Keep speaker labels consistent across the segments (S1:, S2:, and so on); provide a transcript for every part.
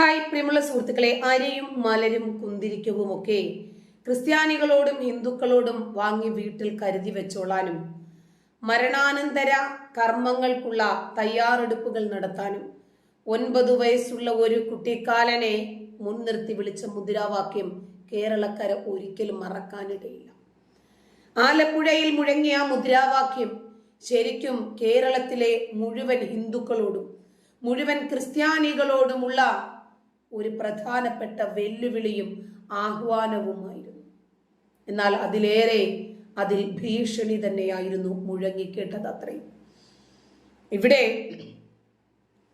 S1: Hi പ്രിയമുള്ള സുഹൃത്തുക്കളെ അരയും മലരും കുന്തിരിക്കവുമൊക്കെ ക്രിസ്ത്യാനികളോടും ഹിന്ദുക്കളോടും വാങ്ങി വീട്ടിൽ കരുതി വെച്ചോളാനും മരണാനന്തര കർമ്മങ്ങൾക്കുള്ള തയ്യാറെടുപ്പുകൾ നടത്താനും ഒൻപത് വയസ്സുള്ള ഒരു കുട്ടിക്കാലനെ മുൻനിർത്തി വിളിച്ച മുദ്രാവാക്യം കേരളക്കര ഒരിക്കലും മറക്കാനിടയില്ല. ആലപ്പുഴയിൽ മുഴങ്ങിയ മുദ്രാവാക്യം ശരിക്കും കേരളത്തിലെ മുഴുവൻ ഹിന്ദുക്കളോടും മുഴുവൻ ക്രിസ്ത്യാനികളോടുമുള്ള ഒരു പ്രധാനപ്പെട്ട വെല്ലുവിളിയും ആഹ്വാനവുമായിരുന്നു. എന്നാൽ അതിലേറെ അതിൽ ഭീഷണി തന്നെയായിരുന്നു മുഴങ്ങിക്കേട്ടത് അത്രയും. ഇവിടെ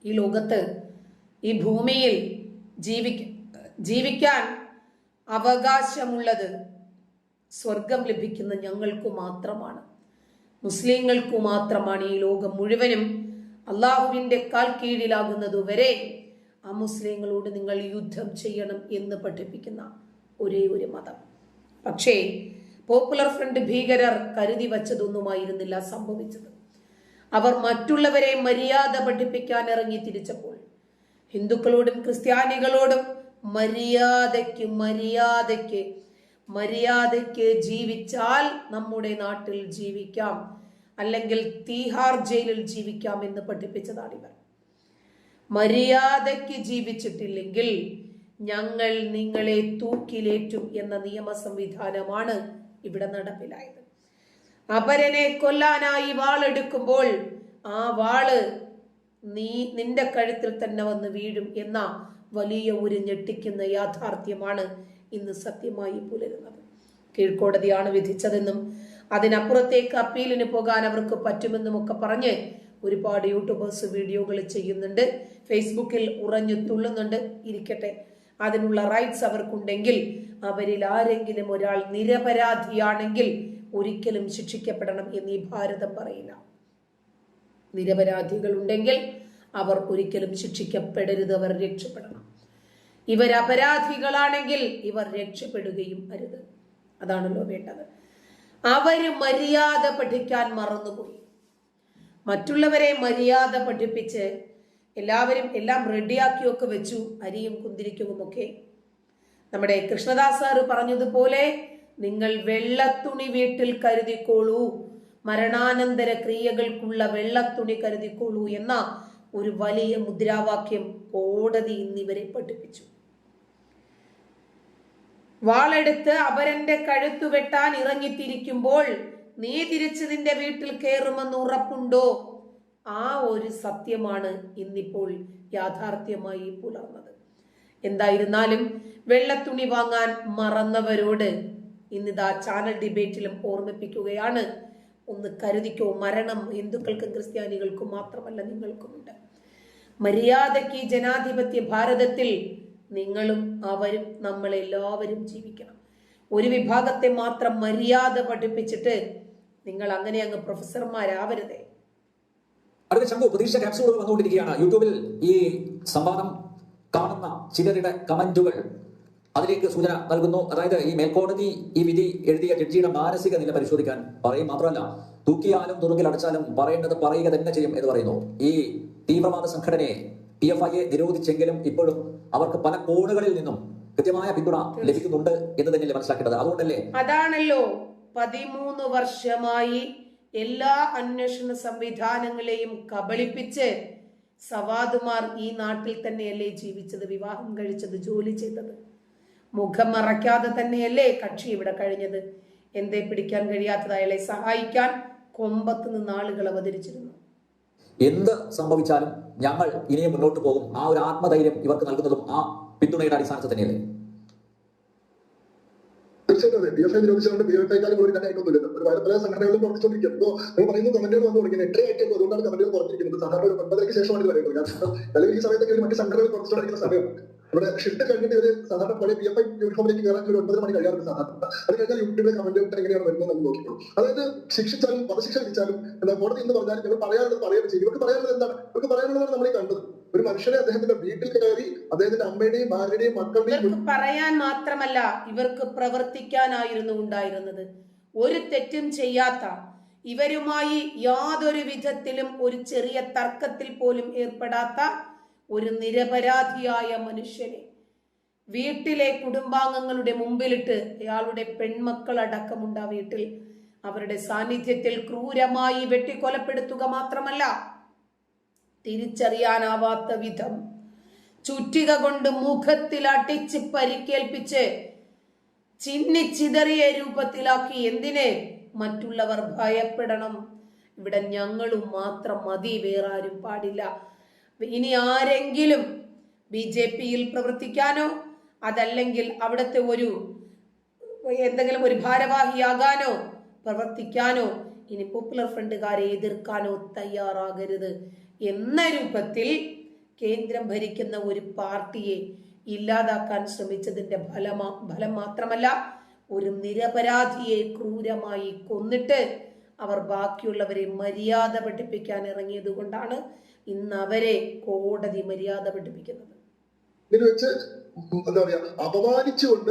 S1: ഈ ലോകത്ത് ഈ ഭൂമിയിൽ ജീവിക്ക ജീവിക്കാൻ അവകാശമുള്ളത് സ്വർഗം ലഭിക്കുന്ന ഞങ്ങൾക്ക് മാത്രമാണ്. മുസ്ലിങ്ങൾക്ക് മാത്രമാണ് ഈ ലോകം മുഴുവനും. അള്ളാഹുവിന്റെ കാൽ കീഴിലാകുന്നതുവരെ ആ മുസ്ലിങ്ങളോട് നിങ്ങൾ യുദ്ധം ചെയ്യണം എന്ന് പഠിപ്പിക്കുന്ന ഒരേ ഒരു മതം. പക്ഷേ പോപ്പുലർ ഫ്രണ്ട് ഭീകരർ കരുതി വച്ചതൊന്നുമായിരുന്നില്ല സംഭവിച്ചത്. അവർ മറ്റുള്ളവരെ മര്യാദ പഠിപ്പിക്കാൻ ഇറങ്ങി തിരിച്ചപ്പോൾ ഹിന്ദുക്കളോടും ക്രിസ്ത്യാനികളോടും മര്യാദയ്ക്ക് മര്യാദയ്ക്ക് മര്യാദയ്ക്ക് ജീവിച്ചാൽ നമ്മുടെ നാട്ടിൽ ജീവിക്കാം അല്ലെങ്കിൽ തീഹാർ ജയിലിൽ ജീവിക്കാം എന്ന് പഠിപ്പിച്ചതാണ് ഇവർ മര്യാദയ്ക്ക് ജീവിച്ചിട്ടില്ലെങ്കിൽ ഞങ്ങൾ നിങ്ങളെ തൂക്കിലേറ്റും എന്ന നിയമ സംവിധാനമാണ് ഇവിടെ നടപ്പിലായത്. അപരനെ കൊല്ലാനായി വാളെടുക്കുമ്പോൾ ആ വാൾ നീ നിന്റെ കഴുത്തിൽ തന്നെ വന്ന് വീഴും എന്ന വലിയ ഒരു ഞെട്ടിക്കുന്ന യാഥാർത്ഥ്യമാണ് ഇന്ന് സത്യമായി പുലരുന്നത്. കീഴ്ക്കോടതിയാണ് വിധിച്ചതെന്നും അതിനപ്പുറത്തേക്ക് അപ്പീലിന് പോകാൻ അവർക്ക് പറ്റുമെന്നും ഒക്കെ പറഞ്ഞ് ഒരുപാട് യൂട്യൂബേഴ്സ് വീഡിയോകൾ ചെയ്യുന്നുണ്ട്. ഫേസ്ബുക്കിൽ ഉറഞ്ഞു തുള്ളുന്നുണ്ട്. ഇരിക്കട്ടെ. അതിനുള്ള റൈറ്റ്സ് അവർക്കുണ്ടെങ്കിൽ അവരിൽ ആരെങ്കിലും ഒരാൾ നിരപരാധിയാണെങ്കിൽ ഒരിക്കലും ശിക്ഷിക്കപ്പെടണം എന്ന് ഈ ഭാരതം പറയില്ല നിരപരാധികൾ ഉണ്ടെങ്കിൽ അവർ ഒരിക്കലും ശിക്ഷിക്കപ്പെടരുത്. അവർ രക്ഷപ്പെടണം. ഇവർ അപരാധികളാണെങ്കിൽ ഇവർ രക്ഷപ്പെടുകയും അരുത്. അതാണല്ലോ വേണ്ടത്. അവർ മര്യാദ പഠിക്കാൻ മറന്നുപോയി. മറ്റുള്ളവരെ മര്യാദ പഠിപ്പിച്ച് എല്ലാവരും എല്ലാം റെഡിയാക്കിയൊക്കെ വെച്ചു അരിയും കുന്തിരിക്കവും ഒക്കെ നമ്മുടെ കൃഷ്ണദാസ് സാറ് പറഞ്ഞതുപോലെ നിങ്ങൾ വെള്ളത്തുണി വീട്ടിൽ കരുതിക്കോളൂ. മരണാനന്തര ക്രിയകൾക്കുള്ള വെള്ളത്തുണി കരുതിക്കോളൂ എന്ന ഒരു വലിയ മുദ്രാവാക്യം കോടതി ഇന്നിവരെ പഠിപ്പിച്ചു. വാളെടുത്ത് അപരന്റെ കഴുത്തു വെട്ടാൻ ഇറങ്ങിത്തിരിക്കുമ്പോൾ നീ തിരിച്ച് നിന്റെ വീട്ടിൽ കയറുമെന്ന് ഉറപ്പുണ്ടോ? ആ ഒരു സത്യമാണ് ഇന്നിപ്പോൾ യാഥാർത്ഥ്യമായി പുലർന്നത്. എന്തായിരുന്നാലും വെള്ളത്തുണി വാങ്ങാൻ മറന്നവരോട് ഇന്നിതാ ചാനൽ ഡിബേറ്റിലും ഓർമ്മിപ്പിക്കുകയാണ്. ഒന്ന് കരുതിക്കോ മരണം ഹിന്ദുക്കൾക്കും ക്രിസ്ത്യാനികൾക്കും മാത്രമല്ല നിങ്ങൾക്കുമുണ്ട്. മര്യാദയ്ക്ക് ജനാധിപത്യ ഭാരതത്തിൽ നിങ്ങളും അവരും നമ്മളെല്ലാവരും ജീവിക്കണം. ഒരു വിഭാഗത്തെ മാത്രം മര്യാദ പഠിപ്പിച്ചിട്ട് നിങ്ങൾ അങ്ങനെ അങ്ങ് പ്രൊഫസർമാരാവരുതേ.
S2: അടുത്ത ശംഭു പ്രതീക്ഷ ക്യാപ്സ്യൂളുകൾ വന്നുകൊണ്ടിരിക്കുകയാണ്. യൂട്യൂബിൽ ഈ സംവാദം കാണുന്ന ചിലരുടെ കമന്റുകൾ അതിലേക്ക് സൂചന നൽകുന്നു. അതായത് ഈ മേൽക്കോടതി ഈ വിധി എഴുതിയ ജഡ്ജിയുടെ മാനസിക നില പരിശോധിക്കാൻ പറയും മാത്രമല്ല തൂക്കിയാലും തുറുങ്കിൽ അടച്ചാലും പറയേണ്ടത് പറയുക തന്നെ ചെയ്യും എന്ന് പറയുന്നു. ഈ തീവ്രവാദ സംഘടനയെ പി എഫ് ഐയെ നിരോധിച്ചെങ്കിലും ഇപ്പോഴും അവർക്ക് പല കോണുകളിൽ നിന്നും കൃത്യമായ പിന്തുണ ലഭിക്കുന്നുണ്ട് എന്ന് തന്നെയല്ലേ മനസ്സിലാക്കേണ്ടത്? അതുകൊണ്ടല്ലേ
S1: അതാണല്ലോ. പതിമൂന്ന് വർഷമായി എല്ലാ അന്വേഷണ സംവിധാനങ്ങളെയും കബളിപ്പിച്ച് സവാദുമാർ ഈ നാട്ടിൽ തന്നെയല്ലേ ജീവിച്ചത് വിവാഹം കഴിച്ചത് ജോലി ചെയ്തത്? മുഖം മറയ്ക്കാതെ തന്നെയല്ലേ കക്ഷി ഇവിടെ കഴിഞ്ഞത്? എന്തേ പിടിക്കാൻ കഴിയാത്തത്? അയാളെ സഹായിക്കാൻ കൊമ്പത്ത് നിന്ന് ആളുകൾ അവതരിച്ചിരുന്നു.
S2: എന്ത് സംഭവിച്ചാലും ഞങ്ങൾ ഇനിയും മുന്നോട്ട് പോകും. ആ ഒരു ആത്മധൈര്യം ഇവർക്ക് നൽകുന്നതും ആ പിന്തുണയുടെ അടിസ്ഥാനത്തിൽ തന്നെയല്ലേ?
S3: തീർച്ചയായിട്ടും അതെ. പി എഫ് ഐ നിരോധിച്ചുകൊണ്ട് ബി എഫ് ഐക്കാരും കൂടി തന്നെ ആയിട്ടൊന്നുമില്ല ഒരു പല സംഘടനകളും പ്രവർത്തിച്ചുകൊണ്ടിരിക്കും. ഇപ്പോൾ നിങ്ങൾ പറയുന്ന കമന്റുകൾ വന്നു തുടങ്ങിയത് എട്ടേ ആയിട്ട് അതുകൊണ്ടാണ് കമന്റുകൾ പുറത്തിരിക്കുന്നത് സാധാരണ ഒരു ഒൻപതരയ്ക്ക് ശേഷമാണ് ഇത് പറയുന്നത് കാരണം അല്ലെങ്കിൽ ഈ സമയത്തൊക്കെ മറ്റ് സംഘടനകൾ പ്രവർത്തിച്ചുകൊണ്ടിരിക്കുന്ന സമയം. ഇവിടെ ഷിഫ്റ്റ് കഴിഞ്ഞിട്ട് ഒരു സാധാരണ പഴയ പി എഫ് ഐ യൂണിഫോമിലേക്ക് കയറാൻ ഒരു ഒൻപത് മണി കഴിയാറുണ്ട് സാധാരണ. അത് കഴിഞ്ഞാൽ യൂട്യൂബിലെ കമന്റ് എങ്ങനെയാണ് വരുന്നത് നമുക്ക് നോക്കിക്കോളൂ. അതായത് ശിക്ഷിച്ചാലും വധശിക്ഷ വിധിച്ചാലും എന്താ കോടതി എന്ന് പറഞ്ഞാലും ഇവർ പറയാനുള്ളത് പറയുകയും ചെയ്യും. ഇവർക്ക് പറയാനുള്ളത് എന്താണ്? ഇവർക്ക് പറയാനുള്ളതാണ് നമ്മൾ ഈ കണ്ടത്. ഒരു മനുഷ്യനെ അദ്ദേഹത്തിന്റെ വീട്ടിൽ കയറി അദ്ദേഹത്തിന്റെ അമ്മയുടെയും ഭാര്യയുടെയും മക്കളുടെയും
S1: പറയാൻ മാത്രമല്ല ഇവർക്ക് പ്രവർത്തിക്കാനായിരുന്നു ഉണ്ടായിരുന്നത്. ഒരു തെറ്റും ചെയ്യാത്ത ഇവരുമായി യാതൊരു വിധത്തിലും ഒരു ചെറിയ തർക്കത്തിൽ പോലും ഏർപ്പെടാത്ത ഒരു നിരപരാധിയായ മനുഷ്യനെ. വീട്ടിലെ കുടുംബാംഗങ്ങളുടെ മുമ്പിലിട്ട് അയാളുടെ പെൺമക്കൾ അടക്കമുണ്ട് ആ വീട്ടിൽ. അവരുടെ സാന്നിധ്യത്തിൽ ക്രൂരമായി വെട്ടിക്കൊലപ്പെടുത്തുക മാത്രമല്ല തിരിച്ചറിയാനാവാത്ത വിധം ചുറ്റിക കൊണ്ട് മുഖത്തിൽ അടിച്ച് പരിക്കേൽപ്പിച്ച് ചിന്നിച്ചിതറിയ രൂപത്തിലാക്കി. എന്തിനെ? മറ്റുള്ളവർ ഭയപ്പെടണം. ഇവിടെ ഞങ്ങളും മാത്രം മതി വേറാരും പാടില്ല. ഇനി ആരെങ്കിലും ബി ജെ പിയിൽ പ്രവർത്തിക്കാനോ അതല്ലെങ്കിൽ അവിടുത്തെ ഒരു എന്തെങ്കിലും ഒരു ഭാരവാഹിയാകാനോ പ്രവർത്തിക്കാനോ ഇനി പോപ്പുലർ ഫ്രണ്ടുകാരെ എതിർക്കാനോ തയ്യാറാകരുത്. എന്ന രൂപത്തിൽ കേന്ദ്രം ഭരിക്കുന്ന ഒരു പാർട്ടിയെ ഇല്ലാതാക്കാൻ ശ്രമിച്ചതിന്റെ ഫലമാ ഫലം മാത്രമല്ല ഒരു നിരപരാധിയെ ക്രൂരമായി കൊന്നിട്ട് അവർ ബാക്കിയുള്ളവരെ മര്യാദ പഠിപ്പിക്കാൻ ഇറങ്ങിയത് കൊണ്ടാണ് ഇന്ന് അവരെ കോടതി മര്യാദ പഠിപ്പിക്കുന്നത്.
S3: വെച്ച് എന്താ പറയാ അപമാനിച്ചുകൊണ്ട്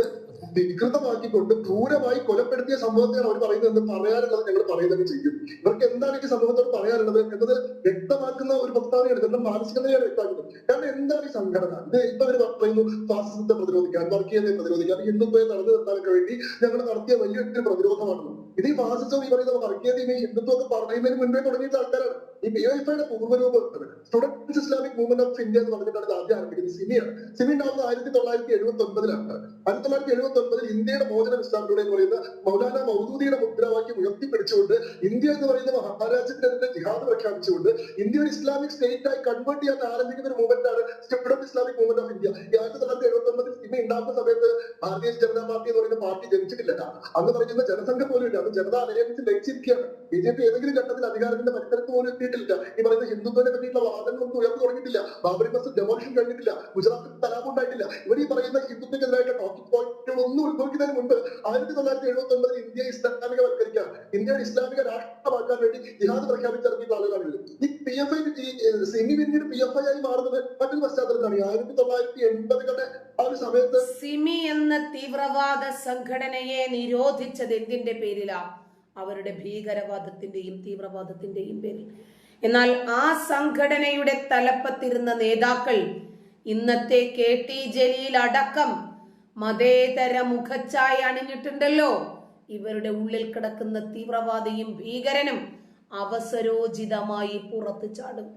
S3: വികൃതമാക്കിക്കൊണ്ട് ക്രൂരമായി കൊലപ്പെടുത്തിയ സംഭവത്തെയാണ് അവർ പറയുന്നത് എന്ന് പറയാനുള്ളത് ഞങ്ങൾ പറയുന്നത് ചെയ്യും. ഇവർക്ക് എന്താണ് ഈ സംഭവത്തോട് പറയാനുള്ളത് എന്നത് വ്യക്തമാക്കുന്ന ഒരു പ്രസ്താവനയാണ് ഇവരുടെ മാനസികതയാണ് വ്യക്തമാക്കുന്നത്. കാരണം എന്താണ് ഈ സംഘടന? ഇത് ഇപ്പൊ അവർ പറയുന്നു ഫാസിസത്തെ പ്രതിരോധിക്കാൻ വർഗീയതയെ പ്രതിരോധിക്കാൻ ഹിന്ദുത്വയെ തടഞ്ഞു നിർത്താനൊക്കെ വേണ്ടി ഞങ്ങൾ നടത്തിയ വലിയൊരു പ്രതിരോധമാണ് ഇത് ഈ ഫാസിസം ഈ പറയുന്ന വർഗീയതയും ഹിന്ദുത്വം ഒക്കെ പറയുന്നതിന് മുൻപേ തുടങ്ങിയിട്ട് ആൾക്കാരാണ്. ഈ പി എഫ് ഐയുടെ പൂർവരൂപം students Islamic movement of India എന്ന് പറഞ്ഞിട്ടാണ് ഇത് ആദ്യം ആരംഭിക്കുന്നത്. സിമിയാണ്. സിമി ഉണ്ടാകുന്നത് ആയിരത്തി തൊള്ളായിരത്തി എഴുപത്തി ഒൻപതിലാണ് ആയിരത്തി തൊള്ളായിരത്തി എഴുപത്തി ഒൻപതിൽ ഇന്ത്യയുടെ മോചനം ഇസ്ലാമിലൂടെ എന്ന് പറയുന്ന മൗലാന മൗദൂദിയുടെ മുദ്രാവാക്യം ഉയർത്തിപ്പിടിച്ചുകൊണ്ട് ഇന്ത്യ എന്ന് പറയുന്ന മഹാരാജ്യത്തിനെതിരെ ജിഹാദ് പ്രഖ്യാപിച്ചുകൊണ്ട് ഇന്ത്യ ഒരു ഇസ്ലാമിക് സ്റ്റേറ്റ് ആയി കൺവേർട്ട് ചെയ്യാൻ ആരംഭിക്കുന്ന ഒരു മൂവ്മെന്റ് ആണ് students Islamic movement of India ആയിരത്തി തൊള്ളായിരത്തി എഴുപത്തി ഒൻപതിൽ സിമി ഉണ്ടാക്കുന്ന സമയത്ത് ഭാരതീയ ജനതാ പാർട്ടി എന്ന് പറയുന്ന പാർട്ടി ജനിച്ചിട്ടില്ല. അന്ന് പറയുന്ന ജനസംഘം പോലും ഇല്ല. അത് ജനതാ അലയൻസ് ലയിച്ചിരിക്കുകയാണ്. ബി ജെ പി ഏതെങ്കിലും ഘട്ടത്തിൽ അധികാരത്തിന്റെ പരിസരത്ത് പോലും ഈ പറയുന്ന ഹിന്ദുത്വനെ പറ്റിയിട്ടുള്ള വാദങ്ങളൊന്നും ഉയർന്നു തുടങ്ങിയിട്ടില്ല. ബാബറി മസ്ജിദ് ഡെമോളിഷൻ കഴിഞ്ഞിട്ടില്ല. ഗുജറാത്തിൽ കലാപം ഉണ്ടായിട്ടില്ല. ഇവർ ഈ പറയുന്ന ഹിന്ദുത്വക്കെതിരായിട്ട് ടോക്കിംഗ് പോയിന്റുകളൊന്നും ഉത്ഭവിക്കുന്നതിന് മുൻപ് ആയിരത്തി തൊള്ളായിരത്തി എഴുപത്തി ഒൻപതിൽ ഇന്ത്യ ഇസ്ലാമികവൽക്കരിക്കാൻ ഇന്ത്യ ഒരു ഇസ്ലാമിക രാഷ്ട്രമാക്കാൻ വേണ്ടി ജിഹാദ് പ്രഖ്യാപിച്ചിറങ്ങിയിട്ടുള്ള ആളുകളാണ് ഈ പി എഫ് ഐ സെമി പിന്നീട് പി എഫ് ഐ ആയി മാറുന്നത് മറ്റൊരു പശ്ചാത്തലത്തിലാണ്. ആയിരത്തി തൊള്ളായിരത്തി എൺപതുകളുടെ ആ ഒരു സമയത്ത്
S1: സിമി എന്ന തീവ്രവാദ സംഘടനയെ നിരോധിച്ചത് എന്തിന്റെ പേരിലാ? അവരുടെ ഭീകരവാദത്തിന്റെയും തീവ്രവാദത്തിന്റെയും പേരിൽ. എന്നാൽ ആ സംഘടനയുടെ തലപ്പത്തിരുന്ന നേതാക്കൾ ഇന്നത്തെ കെ ടി ജലീൽ അടക്കം മതേതര മുഖച്ഛായ അണിഞ്ഞിട്ടുണ്ടല്ലോ. ഇവരുടെ ഉള്ളിൽ കിടക്കുന്ന തീവ്രവാദിയും ഭീകരനും അവസരോചിതമായി പുറത്തു ചാടും.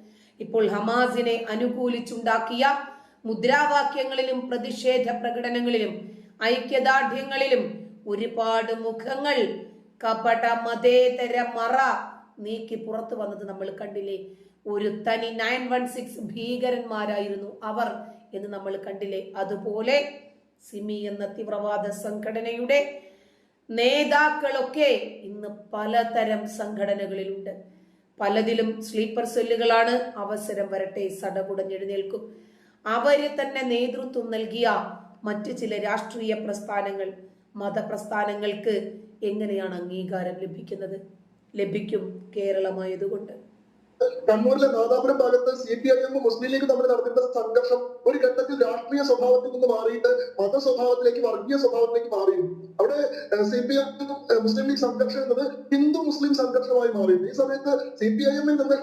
S1: ഇപ്പോൾ ഹമാസിനെ അനുകൂലിച്ചുണ്ടാക്കിയ മുദ്രാവാക്യങ്ങളിലും പ്രതിഷേധ പ്രകടനങ്ങളിലും ഐക്യദാർഢ്യങ്ങളിലും ഒരുപാട് മുഖങ്ങൾ കപട മതേതര മറ നീക്കി പുറത്തു വന്നത് നമ്മൾ കണ്ടില്ലേ? ഒരു തനി നയൻ വൺ സിക്സ് ഭീകരന്മാരായിരുന്നു അവർ എന്ന് നമ്മൾ കണ്ടില്ലേ? അതുപോലെ സിമി എന്ന തീവ്രവാദ സംഘടനയുടെ നേതാക്കളൊക്കെ ഇന്ന് പലതരം സംഘടനകളിലുണ്ട്. പലതിലും സ്ലീപ്പർ സെല്ലുകളാണ് അവസരം വരട്ടെ സടകുടഞ്ഞെഴുന്നേൽക്കും. അവർ തന്നെ നേതൃത്വം നൽകിയ മറ്റു ചില രാഷ്ട്രീയ പ്രസ്ഥാനങ്ങൾ മതപ്രസ്ഥാനങ്ങൾക്ക് എങ്ങനെയാണ് അംഗീകാരം ലഭിക്കുന്നത്? ലഭിക്കും കേരളമായതുകൊണ്ട്.
S3: കണ്ണൂരിലെ നാദാപുരം ഭാഗത്ത് സി പി ഐ എമ്മും മുസ്ലിം ലീഗ് തമ്മിൽ നടന്നിരുന്ന സംഘർഷം ഒരു ഘട്ടത്തിൽ രാഷ്ട്രീയ സ്വഭാവത്തിൽ നിന്ന് മാറിയിട്ട് മത സ്വഭാവത്തിലേക്ക് വർഗീയ സ്വഭാവത്തിലേക്ക് മാറിയിരുന്നു. അവിടെ C P M Muslim League സംഘർഷം എന്നത് ഹിന്ദു മുസ്ലിം സംഘർഷമായി മാറി ഈ സമയത്ത് സി പി ഐ എമ്മിൽ നിന്ന്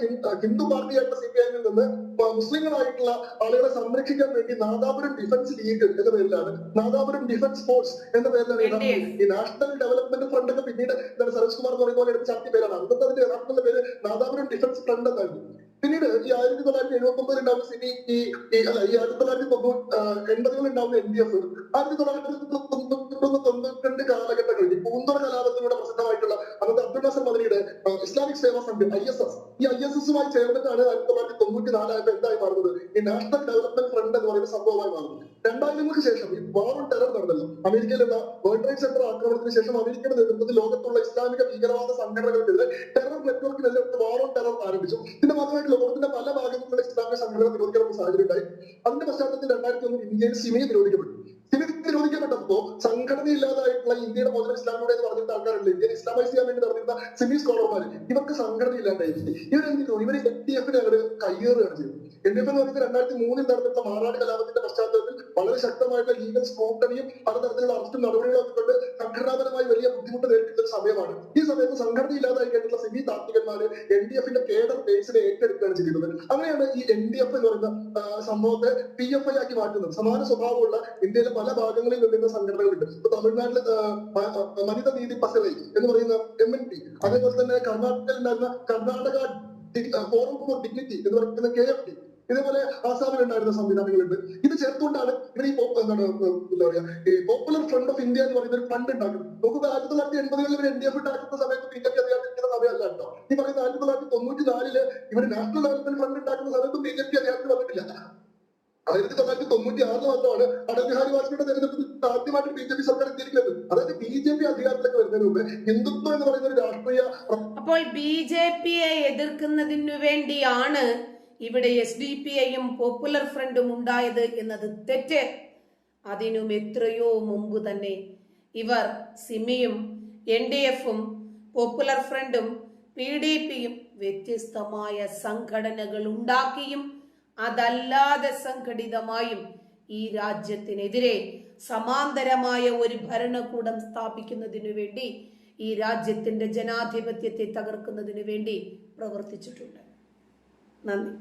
S3: ഹിന്ദു പാർട്ടിയായിട്ടുള്ള സി പി ഐ എമ്മിൽ നിന്ന് മുസ്ലിങ്ങളായിട്ടുള്ള ആളുകളെ സംരക്ഷിക്കാൻ വേണ്ടി നാദാപുരം ഡിഫൻസ് ലീഗ് എന്ന പേരിലാണ്. നാദാപുരം ഡിഫൻസ് ഫോഴ്സ് എന്ന പേരിലാണ് ഈ നാഷണൽ ഡെവലപ്മെന്റ് ഫണ്ട് ഒക്കെ പിന്നീട് എന്താണ് സരസ് കുമാർ പറയുന്ന പോലെ എടുത്ത് ചാർത്തി പേരാണ്. അന്നത്തെ അതിന്റെ യഥാർത്ഥ പേര് നാദാപുരം ഡിഫൻസ് ഫ്രണ്ട് എന്നായിരുന്നു. പിന്നീട് ഈ ആയിരത്തി തൊള്ളായിരത്തി എഴുപത്തി ഒമ്പതിൽ ഉണ്ടാവുന്ന സിനി ഈ അല്ല ഈ ആയിരത്തി തൊള്ളായിരത്തി തൊണ്ണൂറ്റി എൺപതുകളിൽ ഉണ്ടാവുന്ന എൻ ഡി എഫ് ആയിരത്തി തൊള്ളായിരത്തി തൊണ്ണൂറ്റി രണ്ട് കാലഘട്ടങ്ങളിൽ ഈ കലാപത്തിലൂടെ പ്രസിദ്ധമായിട്ടുള്ള Abdul മദനിയുടെ Islamic Seva Sangham I S S ഈ ഐ എസ് എസുമായി ചേർന്നിട്ടാണ് ആയിരത്തി തൊള്ളായിരത്തി തൊണ്ണൂറ്റി നാലായപ്പോൾ എന്തായി മാറുന്നത്? ഈ നാഷണൽ ഡെവലപ്മെന്റ് ഫ്രണ്ട് എന്ന് പറയുന്ന സംഭവമായി മാറുന്നത് രണ്ടായിരങ്ങൾക്ക് ശേഷം ഈ വാർ ഓൺ ടെറർ നടന്നല്ലോ. അമേരിക്കയിലുള്ള വേൾഡ് ട്രേഡ് സെന്റർ ആക്രമണത്തിന് ശേഷം അമേരിക്കയുടെ നേതൃത്വത്തിൽ ലോകത്തുള്ള ഇസ്ലാമിക ഭീകരവാദ സംഘടനകൾക്കെതിരെ ടെറർ നെറ്റ്വർക്കിനെതിരെ വാർ ഓൺ ടെറർ ആരംഭിച്ചു. ഇതിന്റെ ഭാഗമായിട്ട് ലോകത്തിന്റെ പല ഭാഗങ്ങളിലുള്ള ഇസ്ലാമിക സംഘടന നിരോധിക്കപ്പെടുന്ന സാഹചര്യം ഉണ്ടായി. അതിന്റെ പശ്ചാത്തലത്തിൽ രണ്ടായിരത്തി ഒന്നിൽ ഇന്ത്യയിൽ സിമിയെ നിരോധിക്കപ്പെട്ടു സിമി നിരോധിക്കപ്പെട്ടപ്പോ സംഘടന ഇല്ലാതായിട്ടുള്ള ഇന്ത്യയുടെ മോചന ഇസ്ലാമിലൂടെ എന്ന് പറഞ്ഞിട്ട് ആൾക്കാരുണ്ട്. ഇന്ത്യൻ ഇസ്ലാമൈസ് ചെയ്യാൻ വേണ്ടി നടന്നിരുന്ന സിമി സ്കോളർമാര് ഇവർക്ക് സംഘടന ഇല്ലാണ്ടായി എന്ത് ചെയ്തു? ഇവർ എൻ ഡി എഫിനെ അവർ കയ്യേറുകയാണ് ചെയ്തത്. എൻ ഡി എഫ് എന്ന് പറയുന്നത് രണ്ടായിരത്തി മൂന്നിൽ നടന്നിട്ടുള്ള മാറാട് കലാപത്തിന്റെ പശ്ചാത്തലത്തിൽ വളരെ ശക്തമായിട്ടുള്ള ലീഗൽ സ്ക്രൂട്ടണിയും പലതരത്തിലുള്ള അറസ്റ്റും നടപടികളൊക്കെ കൊണ്ട് സംഘടനാപരമായി വലിയ ബുദ്ധിമുട്ട് നേരിട്ടുന്ന ഒരു സമയമാണ്. ഈ സമയത്ത് സംഘടന ഇല്ലാതായി കഴിഞ്ഞിട്ടുള്ള സിമി താത്വികന്മാര് എൻ ഡി എഫിന്റെ കേഡർ ബേസിനെ ഏറ്റെടുക്കുകയാണ് ചെയ്യുന്നത് അങ്ങനെയാണ് ഈ എൻ ഡി എഫ് എന്ന് പറയുന്ന സംഭവത്തെ പി എഫ് ഐ ആക്കി മാറ്റുന്നത്. സമാന സ്വഭാവമുള്ള ഇന്ത്യയിലെ പല ഭാഗങ്ങളിൽ നിന്നിരുന്ന സംഘടനകളുണ്ട്. ഇപ്പൊ തമിഴ്നാട്ടിലെ മനിത നീതി പസലൈ എന്ന് പറയുന്ന എം എൻ പി അതേപോലെ തന്നെ കർണാടകയിൽ ഉണ്ടായിരുന്ന കർണാടക ഡി- ഫോറം ഫോർ ഡിഗ്നിറ്റി എന്ന് പറയുന്ന കെ എഫ് ടി ഇതേപോലെ ആസാമിൽ ഉണ്ടായിരുന്ന സംവിധാനങ്ങളുണ്ട്. ഇത് ചേർത്തുകൊണ്ടാണ് ഇങ്ങനെ ഈ എന്താണ് എന്താ പറയാ ഈ പോപ്പുലർ ഫ്രണ്ട് ഓഫ് ഇന്ത്യ എന്ന് പറയുന്ന ഒരു ഫണ്ട് ഉണ്ടാക്കുന്നത് നോക്കുക ആയിരത്തി തൊള്ളായിരത്തി എൺപതുകളിൽ ഇവർ എൻ ഡി എഫ് ഉണ്ടാക്കുന്ന സമയത്ത് ബിജെപി അധികാരത്തിലുള്ള സമയമല്ല കേട്ടോ. ഈ പറയുന്ന ആയിരത്തി തൊള്ളായിരത്തി തൊണ്ണൂറ്റി നാലിൽ ഇവർ നാഷണൽ ഡെവലപ്മെന്റ് ഫണ്ട് ഉണ്ടാക്കുന്ന സമയത്ത് ബി ജെ പി അധികാരത്തിൽ വന്നിട്ടില്ല. ആയിരത്തി തൊള്ളായിരത്തി തൊണ്ണൂറ്റി ആറിൽ മാത്രമാണ് അടൽ ബിഹാരി വാജ്പേയിയുടെ തെരഞ്ഞെടുപ്പിൽ ആദ്യമായിട്ട് ബി ജെ പി സർക്കാർ എത്തിയിരിക്കുന്നത്. അതായത് ബി ജെ പി അധികാരത്തിലേക്ക് വരുന്നതിന് മുമ്പ് ഹിന്ദുത്വം എന്ന് പറയുന്ന ഒരു രാഷ്ട്രീയ
S1: അപ്പോൾ ബി ജെ പിയെ എതിർക്കുന്നതിനു വേണ്ടിയാണ് ഇവിടെ എസ് ഡി പി ഐയും പോപ്പുലർ ഫ്രണ്ടും ഉണ്ടായത് എന്നത് തെറ്റ്. അതിനും എത്രയോ മുമ്പ് തന്നെ ഇവർ സിമിയും എൻ ഡി എഫും പോപ്പുലർ ഫ്രണ്ടും പി ഡി പിയും വ്യത്യസ്തമായ സംഘടനകൾ ഉണ്ടാക്കിയും അതല്ലാതെ സംഘടിതമായും ഈ രാജ്യത്തിനെതിരെ സമാന്തരമായ ഒരു ഭരണകൂടം സ്ഥാപിക്കുന്നതിനു വേണ്ടി ഈ രാജ്യത്തിന്റെ ജനാധിപത്യത്തെ തകർക്കുന്നതിനു വേണ്ടി പ്രവർത്തിച്ചിട്ടുണ്ട്. നന്ദി